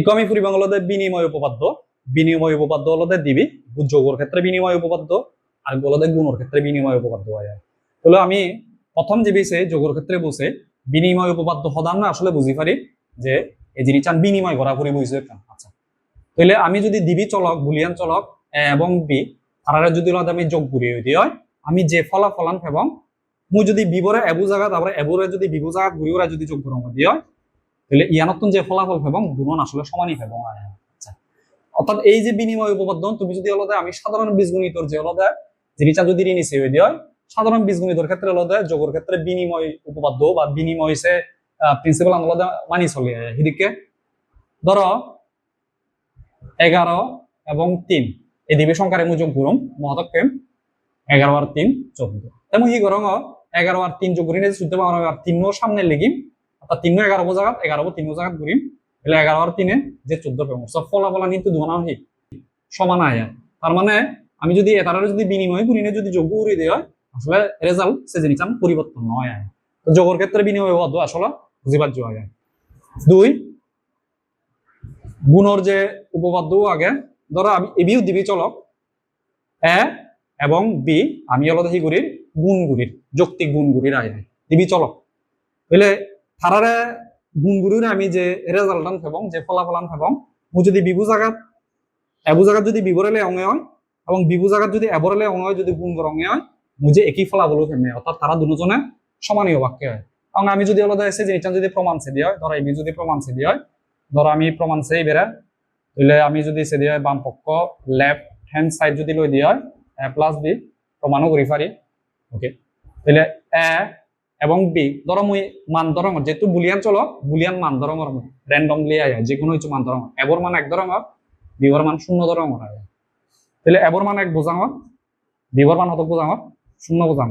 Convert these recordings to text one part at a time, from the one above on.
ইকমি ফুরি বাংলাতে বিনিময় উপপাদ্য বিনিময় উপপাদ্য হলতে দিবি যোগর ক্ষেত্রে বিনিময় উপপাদ্য আর বলতে গুণর ক্ষেত্রে বিনিময় উপপাদ্য হয়। তাহলে আমি প্রথম যে বিষয়ে যোগর ক্ষেত্রে বসে বিনিময় উপপাদ্য সদান না আসলে বুঝি পারি যে এই জিনিসটা বিনিময় করা করে বুঝছে আচ্ছা তাহলে আমি যদি দিবি চলক, বুলিয়ান চলক এবং বি তারা যদি আমি যোগ ঘুরিয়ে দিই হয়, আমি যে ফলাফলান এবং মুই যদি বিবরে এবু জায়গা, তারপরে এবুরে যদি বিবু জায়গা ঘুরি ওরা যদি যোগ ঘুরাম দিই হয় তাহলে ইয়ানতন যে ফলাফল এবং দুজন আসলে সমানই এবং আচ্ছা। অর্থাৎ এই যে বিনিময় উপপাদ্য তুমি যদি আলাদা আমি সাধারণ বীজগণিতর যে আলাদা জিনিসটা যদি ঋণী সেবে দিই হয় সাধারণ বীজগণিতর ক্ষেত্রে আলাদা যোগের ক্ষেত্রে বিনিময় উপপাদ্য বা বিনিময় সে প্রিন্সিপাল আলাদা মানি চলে সেদিকে ধরো এগারো এবং তিন। এই দিবে সংখ্যার মু যোগ করুম মহাতক প্রেম এগারো আর তিন চোদ্দ। তেমন ই করং এগারো আর তিন যোগ করি শুদ্ধ পাওয়ার আর তিন সামনে লিখিম অর্থাৎ তিন এগারো জায়গাত এগারো তিন জায়গাত ঘুরিম তাহলে এগারো আর তিনে, যে চোদ্দ পেম সব ফলাফলা কিন্তু দুনা হি সমান আয় তার মানে আমি যদি এটার যদি বিনিময় করি না যদি যোগ করে দেওয়া হয় আসলে রেজাল্ট সে জিনিস পরিবর্তন নয় আয় তো যোগের ক্ষেত্রে বিনিময় বাদ আসলে বুঝিবার্য আয় দুই গুণর যে উপপাদ্য আগে। ধরো আমি এবিও দিবি চলক। এ এবং বি, আমি আলাদা হি গুড়ির গুণ গুড়ির যৌক্তিক গুণ গুড়ির আয় দিবি চলক। বুঝলে তারারে গুণ গুড়ির আমি যে রেজাল্ট এবং যে ফলাফলান এবং মু যদি বিবু জাগাত, এবু জাগাত যদি বিবরেলে অঙ্গে হয়, এবং বিবু জাগাত যদি এবরেলে অঙ্গে হয়, যদি গুণ অঙ্গে হয়, মু যে একই ফলাফল ফেমে অর্থাৎ তারা দুজনে সমানীয় বাক্য হয়। এবং আমি যদি আলাদা এসে জিনিসটা যদি প্রমাণ সে দিয়ে হয় ধরো এবি যদি প্রমাণ সে দিয়ে হয় ধরো আমি প্রমাণ সেই বেড়া তাহলে আমি যদি সে দিয়ে হয় বাম পক্ষ লেফট হ্যান্ড সাইড যদি লই দিয়ে হয়, এ প্লাস বি প্রমাণও করি পারি ওকে তাহলে এ এবং বি, ধরো মুই মান ধরঙ যেহেতু বুলিয়ান চলো, বুলিয়ান মান ধরঙ র্যান্ডমলি আয় যে কোনো কিছু মান ধরঙ এবর মান এক ধরঙ বিবর মান শূন্য ধরঙ আয় তাহলে এবর মান এক বোঝাঙ বিবর মান হত বোঝাঙ শূন্য বোঝাঙ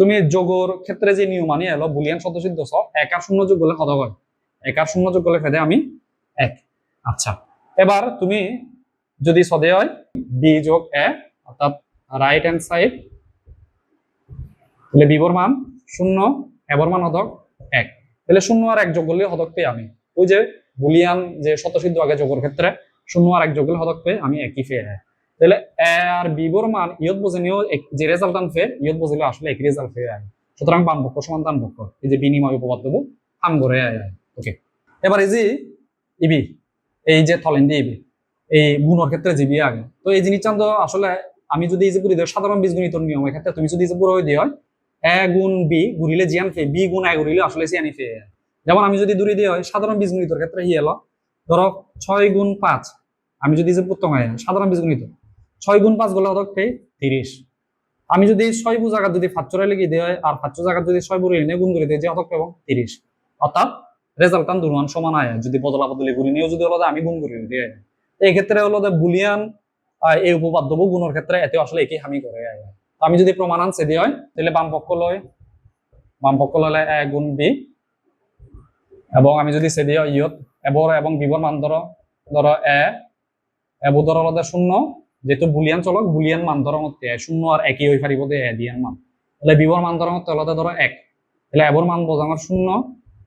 তুমি যোগর ক্ষেত্রে যে নিয়ম আনি এলো বুলিয়ান সদস্য ছ এক আর শূন্য যোগ করলে কত হয়। এক আর শূন্য যোগ করলে ফেদে আমি এক। আচ্ছা এবার তুমি যদি সদে হয় বি যোগ এ অর্থাৎ রাইট হ্যান্ড সাইড তাহলে বিবর মান শূন্য এবার মান হদক এক। তাহলে শূন্য আর এক যোগ করলে হদক পেয়ে আমি। ওই যে বুলিয়ান যে শতসিদ্ধ আগে যোগের ক্ষেত্রে, শূন্য আর এক যোগ করলে হদক পেয়ে আমি একই পেয়ে। যায় তাহলে এ আর বিবর মান, ইয়ত বোঝেনিও যে রেজাল্ট আন ফে ইয়ত বুঝলে আসলে এক রেজাল্ট পেয়ে যায় সুতরাং বাম পক্ষ সমান ডান পক্ষ। এই যে বিনিময় উপপাদ্য কাম করে ওকে এবার এই যে ইবি এই যে থলেন্দি ইবি এই গুণর ক্ষেত্রে জিবি আগে। তো এই জিনিসটা আসলে আমি যদি এই যে পুরি সাধারণ বীজগণিত নিয়মের ক্ষেত্রে তুমি যদি এই যে পুরো দিয়ে হয় এ গুণ বি ঘুরিলে বি গুণ এ ঘুরিলে আসলে যেমন আমি যদি দূরে দিয়ে হয়, সাধারণ বীজগণিতের ক্ষেত্রে হি এলো। ধরো ছয় গুণ পাঁচ, আমি যদি যে প্রথম হয়, সাধারণ বীজগণিত, ছয় গুণ পাঁচগুলো তিরিশ। আমি যদি ছয় বু জায়গা যদি লেগে দিয়ে হয়, আর ফাঁচর জায়গা যদি ছয় বুড়ি গুণ করে দিয়ে যে হতো এবং তিরিশ। অর্থাৎ রেজাল্ট দুর্মান সমান আয়, যদি বদলা বদলি গুলি নিয়েও যদি হলো আমি গুণ করে, দিয়ে। এই ক্ষেত্রে হলো বুলিয়ান এই উপপাদ্য গুণের ক্ষেত্রে এতে আসলে একই হামি করে আমি যদি প্রমাণ আনছে হয়, তাহলে বাম পক্ষ লয়, বাম পক্ষ এ গুণ বি। এবং আমি যদি সে দিয়ে ইয়ত এবর এবং বিবর মান ধরো ধরো এ এবো ধরো আলাদা শূন্য, যেহেতু বুলিয়ান চলক, বুলিয়ান মান ধরো মধ্যে শূন্য আর একই হয়ে পারিব দে দিয়ান মান। তাহলে বিবর মান ধরো মধ্যে আলাদা ধরো এক। তাহলে এবর মান বোঝানোর শূন্য,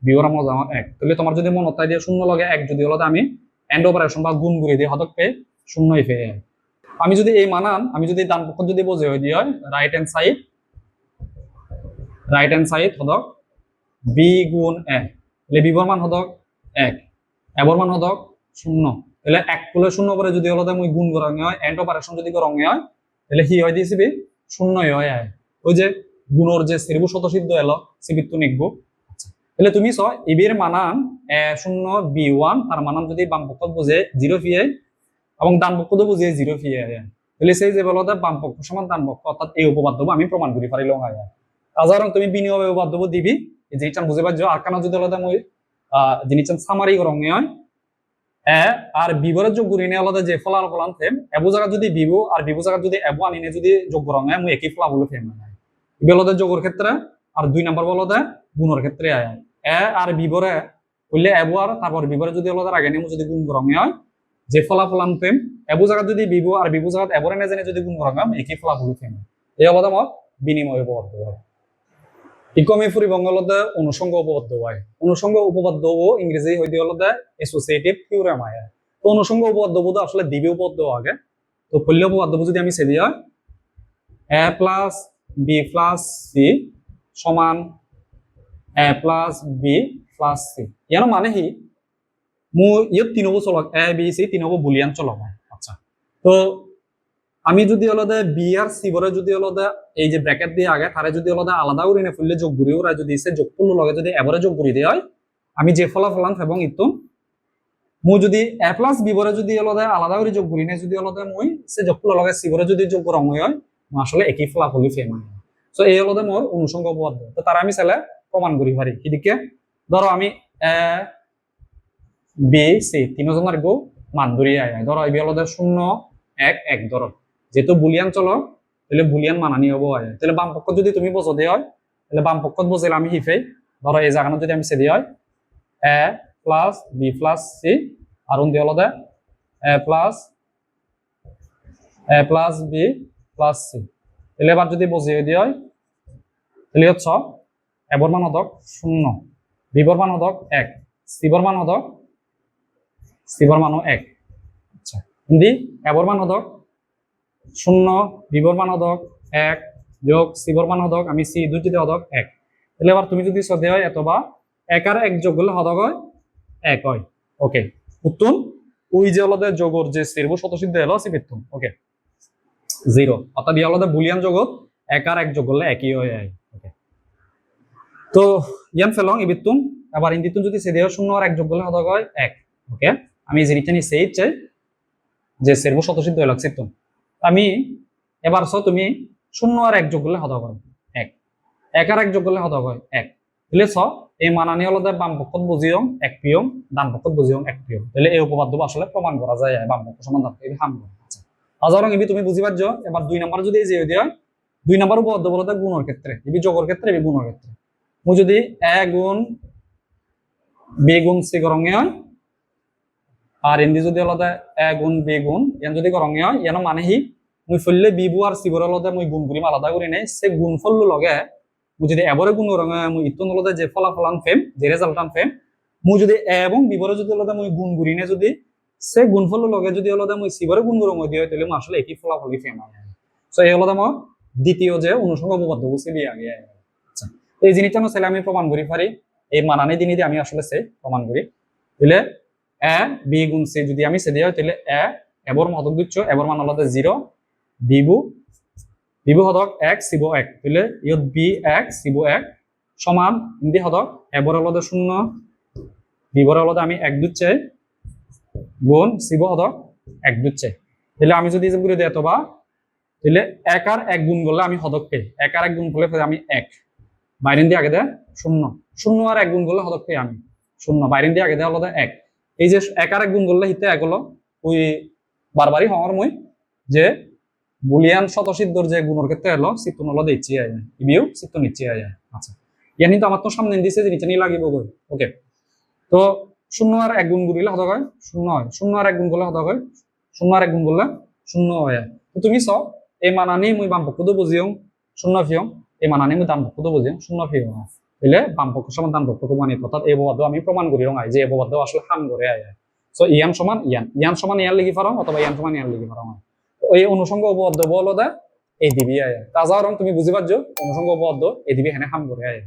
বিবর মান বোঝানোর এক। তাহলে তোমার যদি মনে তাই দিয়ে শূন্য লগে এক যদি আলাদা আমি এন্ড অপারেশন বা গুণ করে দিয়ে হতক পেয়ে শূন্যই পেয়ে আমি যদি এই মানান, আমি যদি ডান পক্ষ যদি বোঝে হয়ে দিয়ে হয় right hand side right hand side হদক B গুণ এ তাহলে বিবর মান হদক এক এবর মান হদক শূন্য। তাহলে এক কুলে শূন্য করে যদি হলো মুই গুণ রঙে হয় এন্ড অপারেশন যদি রঙে হয়, তাহলে কি হয় দিয়েছিবি শূন্যই হয় আয় ওই যে গুণর যে শ্রীবু শতসিদ্ধ এলো সিবিত্তু নিকবু। তাহলে তুমি চ ইবির মানান এ শূন্য বি ওয়ান তার মানান যদি বাম পক্ষ বুঝে জিরো ফি আই এবং ডান পক্ষ তো বুঝে জিরো ফি আই তাহলে সেই যে বলতে বাম পক্ষ সমান ডান পক্ষ, অর্থাৎ এই উপপাদ্য আমি প্রমাণ করি পারিল সাধারণ তুমি বিনিয়োগ উপপাদ্য দিবি এই জিনিসটা বুঝে পারছ আর কেন যদি আলাদা মই জিনিসটা সামারি রঙে হয়, এ, আর বিবরের যোগ গুণিনে আলাদা যে ফলার ফলান ফেম, এবু জায়গা যদি বিবু, আর বিবু জায়গা যদি এবু আনিনে যদি যোগ রঙে মুই একই ফলা বলে ফেম নাই বলতে যোগের ক্ষেত্রে, আর দুই নম্বর বলতে গুণের ক্ষেত্রে আয় এ, আর বিবরে, বললে এবু আর তারপর বিবরে যদি আলাদা আগে নেমু যদি গুণ রঙে হয় যে ফলাফলান ফেম এবু জায়গা যদি বিবু আর বিবু জায়গা এবরে না জানে যদি গুণ রঙাম একই ফলাফল ফেম এই মত বিনিময় উপপাদ্য হয়। ইকমি ফুরি বঙ্গলতে অনুষঙ্গ উপপাদ্য হয়। অনুষঙ্গ উপপাদ্য ও ইংরেজি হইতে হলতে এসোসিয়েটিভ থিওরেম হয় তো অনুষঙ্গ উপপাদ্য বোধ আসলে দিবে উপপাদ্য আগে। তো পল্লী উপপাদ্য যদি আমি সেদি হয়, A plus B plus C সমান A plus B plus C ইয়ানো মানে হি মোৰ ইয়াত তিনব চলক এ বি চি তিনব বুলিয়ান চলক হয় আচ্ছা। তো আমি যদি অলদে বি আর সি বরে যদি অলদে এই যে ব্র্যাকেট দিয়ে আগে তারে যদি অলদে আলাদা করে নে ফুললে যোগ ঘুরি ওরা যদি সে যোগ ফুল লগে যদি এবারে যোগ ঘুরি দিয়ে, হয়, আমি যে ফলাফলান এবং ইতুন মই যদি এ প্লাস বি বরে যদি অলদে আলাদা করে যোগ ঘুরি নে যদি অলদে মই সে যোগ ফুল লগে সি বরে যদি যোগ করা হয় মই আসলে একই ফলাফলই ফেম হয়। সো এই অলদে মোর অনুষঙ্গ উপপাদ্য তো তারা আমি চাইলে প্রমাণ করি পারি এদিকে ধরো আমি বি সি তিনজনের গো মান ধরি আয় ধরো এই অলদে শূন্য, এক এক ধরো যেহেতু বুলিয়ান চলো, তাহলে বুলিয়ান মানানি হব আয় তাহলে বাম পক্ষ যদি তুমি দিয়ে হয়, তাহলে বাম পক্ষ বসিলে আমি হিফেই ধরো এই জায়গানো যদি আমি সেদি হয়, A plus B plus C আর দিয়ে অলদে A plus A plus B plus C তাহলে এবার যদি বসিয়ে দিয়ে হয়, তাহলে হচ্ছে এবার মান হদক শূন্য বিবর মান হদক এক সিবর মান হদক সিবর মানও এক। আচ্ছা হিন্দি? এবর মান হদক শূন্য বিবর মান হদক এক যোগ সিবর মান হদক আমি সি দুটিতে হদক এক। তাহলে এবার তুমি যদি শ্রদ্ধা হয় অথবা এক আর এক যোগ করলে হদক হয় এক হয়। ওকে উত্তম। ওই যে আলাদা যোগর যে সেরবো শতসিদ্ধ এলো সিপিত্তম ওকে জিরো অর্থাৎ এই আলাদা বুলিয়ান জগৎ এক আর এক যোগ করলে একই হয়ে যায়। ওকে তো ইয়ান ফেলং ইবিত্তুন আবার ইন্দিতুন যদি সেদেহ শূন্য আর এক যোগ করলে হদক হয় এক। ওকে আমি যে নিচে নিচে চাই যে সেরবো শতসিদ্ধ হয়ে লাগছে তো আমি এবার সো তুমি শূন্য আর এক যোগ করলে হদক হয় এক। এক আর এক যোগ করলে হদক হয় এক। তাহলে ছ এই মানানি হলদে বাম পক্ষত বুঝিয়ং, এক পিয়ং ডান পক্ষত বুঝিয়ং, এক পিয়ং তাহলে এই উপপাদ্য আসলে প্রমাণ করা যায় বাম পক্ষ সমান ডান হাম আছে এবি তুমি বুঝি পারছ? এবার দুই নাম্বার যদি এই যে দিয়ে হয়, দুই নাম্বার উপপাদ্য বলতে গুণের ক্ষেত্রে এবি যোগের ক্ষেত্রে এবি গুণের ক্ষেত্রে। মু যদি এ গুণ, বি গুণ সি গরঙে হয় আর এন্দি যদি আলাদা এ গুণ, বি গুণ, ইয়ান যদি গরঙে হয় ইয়ানো মানে হি মুই ফললে বি বু আর সি বর আলাদা মুই গুণ করিম আলাদা করি নাই সে গুণ ফললো লগে, মুই যদি এবারে গুণ রঙে মুই ইতুন আলাদা যে ফলাফলান ফেম, যে রেজাল্টান ফেম, মুই যদি এ এবং বিবরে যদি আলাদা মুই গুণ করি নে যদি, সে গুণফল লগে যদি আলাদা মুই সিবরে গুণ করো মই দিয়ে তাহলে মই আসলে একই ফলাফলই ফেম হয় সো এই আলাদা মই দ্বিতীয় যে অনুসঙ্গ উপপাদ্য বুঝে দিয়ে আগে। আচ্ছা এই জিনিসটা ছেলে আমি প্রমাণ করি পারি এই মানানি দিনই আমি আসলে সে প্রমাণ করি তাহলে এ, বি গুণ সি যদি আমি সে দিয়ে তাহলে এ, এবর মদক দিচ্ছ, এবর মান আলাদা জিরো, বিবু বিবু হদক এক, সিব এক, তাহলে ইয়ত বি এক, সিব এক, সমান হিন্দি হদক এবর আলাদা শূন্য, বিবর আলাদা আমি এক দিচ্ছে, গুণ সিব হদক এক দিচ্ছে। তাহলে আমি যদি করে দিই অথবা, তাহলে এক আর এক গুণ করলে আমি হদক পেয়ে এক আর এক গুণ করলে আমি এক। বাইরেন দিয়ে আগে দেয় শূন্য শূন্য আর এক গুণ করলে হদক পেয়ে আমি, শূন্য বাইরেন দিয়ে আগে দেয় আলাদা এক। এই যে এক আর এক গুণ করলে হিতে এক হলো, ওই বারবারই হওয়ার মই যে বুলিয়ান শতসিদ্ধর যে গুণের ক্ষেত্রে এলো চিত্ত নল দিচ্ছি আয় ইবিও চিত্ত নিচ্ছি আয় আচ্ছা। ইয়ানি তো আমার তো সামনে দিছে যে নিচে নিয়ে লাগিব গই ওকে। তো শূন্য আর এক গুণ করিলে হদক হয় শূন্য হয়। শূন্য আর এক গুণ করলে হদক হয় শূন্য আর এক গুণ করলে শূন্য হয়। তো তুমি চাও এই মানানি মুই বাম পক্ষতো বুঝিও শূন্য ফিয়ং এই মানানি মুই ডান পক্ষতো বুঝিও শূন্য ফিয়ং বাম পক্ষ সমান ডান পক্ষতো মানিত অর্থাৎ এই উপপাদ্য আমি প্রমাণ করি রঙাই যে উপপাদ্য আসলে হাম করে আয় সো ইয়ান সমান ইয়ান ইয়ান সমান ইয়ান লিখি পারো অথবা ইয়ান সমান ইয়ান লিখি পারো এই অনুষঙ্গ উপবাদ্য বলো দা এই দিবি আয় তাজা রং তুমি বুঝি পারছ অনুষঙ্গ উপবাদ্য এই দিবি হেনে হাম করে আয়।